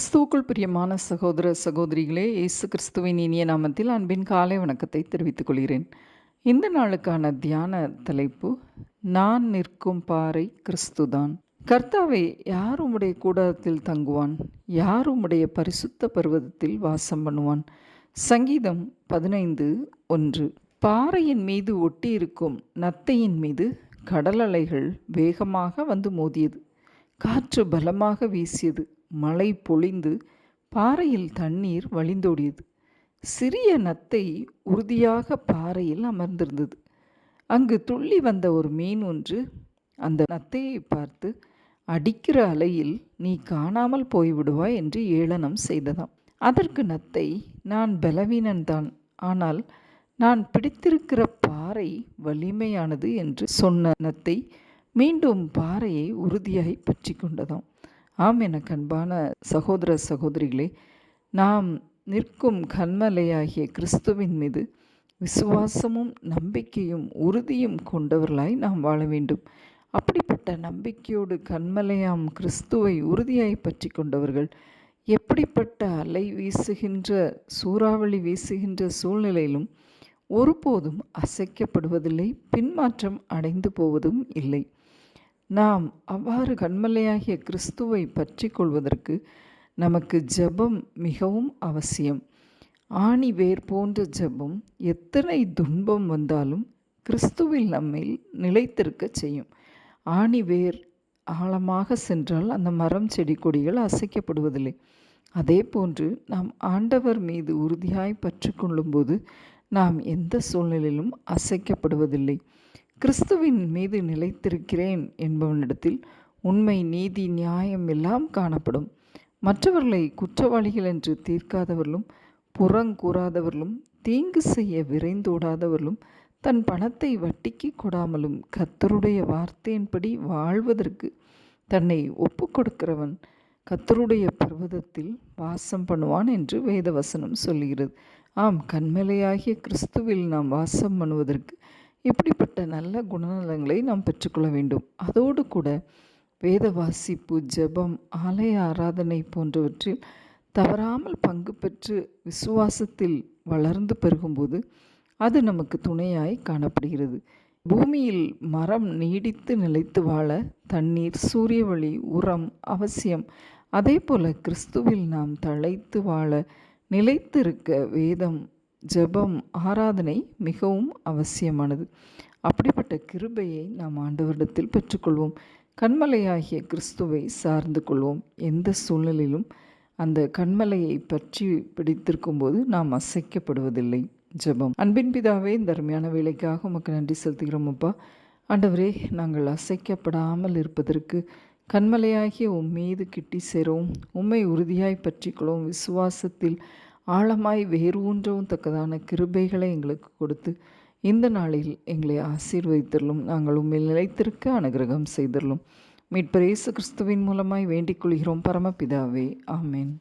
கிறிஸ்துவுக்குள் பிரியமான சகோதர சகோதரிகளே இயேசு கிறிஸ்துவின் இனிய நாமத்தில் அன்பின் காலை வணக்கத்தை தெரிவித்துக் கொள்கிறேன். இந்த நாளுக்கான தியான தலைப்பு நான் நிற்கும் பாறை கிறிஸ்துதான். கர்த்தாவே யார் உம்முடைய கூடாரத்தில் தங்குவான்? யார் உம்முடைய பரிசுத்த பருவதத்தில் வாசம் பண்ணுவான்? சங்கீதம் பதினைந்து ஒன்று. பாறையின் மீது ஒட்டியிருக்கும் நத்தையின் மீது கடல் அலைகள் வேகமாக வந்து மோதியது. காற்று பலமாக வீசியது. மழை பொழிந்து பாறையில் தண்ணீர் வழிந்தோடியது. சிறிய நத்தை உறுதியாக பாறையில் அமர்ந்திருந்தது. அங்கு துள்ளி வந்த ஒரு மீன் ஒன்று அந்த நத்தையை பார்த்து அடிக்கிற அலையில் நீ காணாமல் போய்விடுவாய் என்று ஏளனம் செய்ததாம். அதற்கு நத்தை நான் பலவீனன்தான் ஆனால் நான் பிடித்திருக்கிற பாறை வலிமையானது என்று சொன்ன நத்தை மீண்டும் பாறையை உறுதியாய் பற்றி கொண்டதாம். ஆம் என கண்பான சகோதர சகோதரிகளே நாம் நிற்கும் கண்மலையாகிய கிறிஸ்துவின் மீது விசுவாசமும் நம்பிக்கையும் உறுதியும் கொண்டவர்களாய் நாம் வாழ வேண்டும். அப்படிப்பட்ட நம்பிக்கையோடு கண்மலையாம் கிறிஸ்துவை உறுதியாய் பற்றி கொண்டவர்கள் எப்படிப்பட்ட அலை வீசுகின்ற சூறாவளி வீசுகின்ற சூழ்நிலையிலும் ஒருபோதும் அசைக்கப்படுவதில்லை பின்மாற்றம் அடைந்து போவதும் இல்லை. நாம் அவ்வாறு கண்மலையாகிய கிறிஸ்துவை பற்றி கொள்வதற்கு நமக்கு ஜெபம் மிகவும் அவசியம். ஆணி வேர் போன்ற ஜெபம் எத்தனை துன்பம் வந்தாலும் கிறிஸ்துவில் நம்மை நிலைத்திருக்க செய்யும். ஆணி வேர் ஆழமாக சென்றால் அந்த மரம் செடி கொடிகள் அசைக்கப்படுவதில்லை. அதே போன்று நாம் ஆண்டவர் மீது உறுதியாய் பற்றி கொள்ளும்போது நாம் எந்த சூழ்நிலையிலும் அசைக்கப்படுவதில்லை. கிறிஸ்துவின் மீது நிலைத்திருக்கிறேன் என்பவனிடத்தில் உண்மை நீதி நியாயம் எல்லாம் காணப்படும். மற்றவர்களை குற்றவாளிகள் என்று தீர்க்காதவர்களும் புறங்கூறாதவர்களும் தீங்கு செய்ய விரைந்தோடாதவர்களும் தன் பணத்தை வட்டிக்கு கொடாமலும் கத்தருடைய வார்த்தையின்படி வாழ்வதற்கு தன்னை ஒப்பு கொடுக்கிறவன் கத்தருடைய பர்வதத்தில் வாசம் பண்ணுவான் என்று வேதவசனம் சொல்கிறது ஆம் கண்மலையாகிய கிறிஸ்துவில் நாம் வாசம் பண்ணுவதற்கு இப்படிப்பட்ட நல்ல குணநலங்களை நாம் பெற்றுக்கொள்ள வேண்டும். அதோடு கூட வேத வாசிப்பு ஜெபம் ஆலய ஆராதனை போன்றவற்றில் தவறாமல் பங்கு பெற்று விசுவாசத்தில் வளர்ந்து பெருகும்போது அது நமக்கு துணையாய் காணப்படுகிறது. பூமியில் மரம் நீடித்து நிலைத்து வாழ தண்ணீர் சூரிய ஒளி உரம் அவசியம். அதே போல கிறிஸ்துவில் நாம் தழைத்து வாழ நிலைத்திருக்க வேதம் ஜெபம் ஆராதனை மிகவும் அவசியமானது. அப்படிப்பட்ட கிருபையை நாம் ஆண்டவரிடத்தில் பெற்றுக்கொள்வோம். கண்மலையாகிய கிறிஸ்துவை சார்ந்து கொள்வோம். எந்த சூழ்நிலையிலும் அந்த கண்மலையை பற்றி பிடித்திருக்கும் போது நாம் அசைக்கப்படுவதில்லை. ஜெபம். அன்பின் பிதாவே இந்த அருமையான வேலைக்காக உமக்கு நன்றி செலுத்துகிறோம் அப்பா. ஆண்டவரே நாங்கள் அசைக்கப்படாமல் இருப்பதற்கு கண்மலையாகிய உம் மீது கிட்டி சேரவும் உம்மை உறுதியாய் பற்றிக்கொள்ளவும் விசுவாசத்தில் ஆழமாய் வேறு ஊன்றவும் தக்கதான கிருபைகளை எங்களுக்கு கொடுத்து இந்த நாளில் எங்களை ஆசீர்வதித்தரலும் நாங்கள் உண்மையில் நிலைத்திருக்க அனுகிரகம் செய்தரலும் மீட்பரேசு இயேசு கிறிஸ்துவின் மூலமாய் வேண்டிக் கொள்கிறோம். பரமபிதாவே ஆமேன்.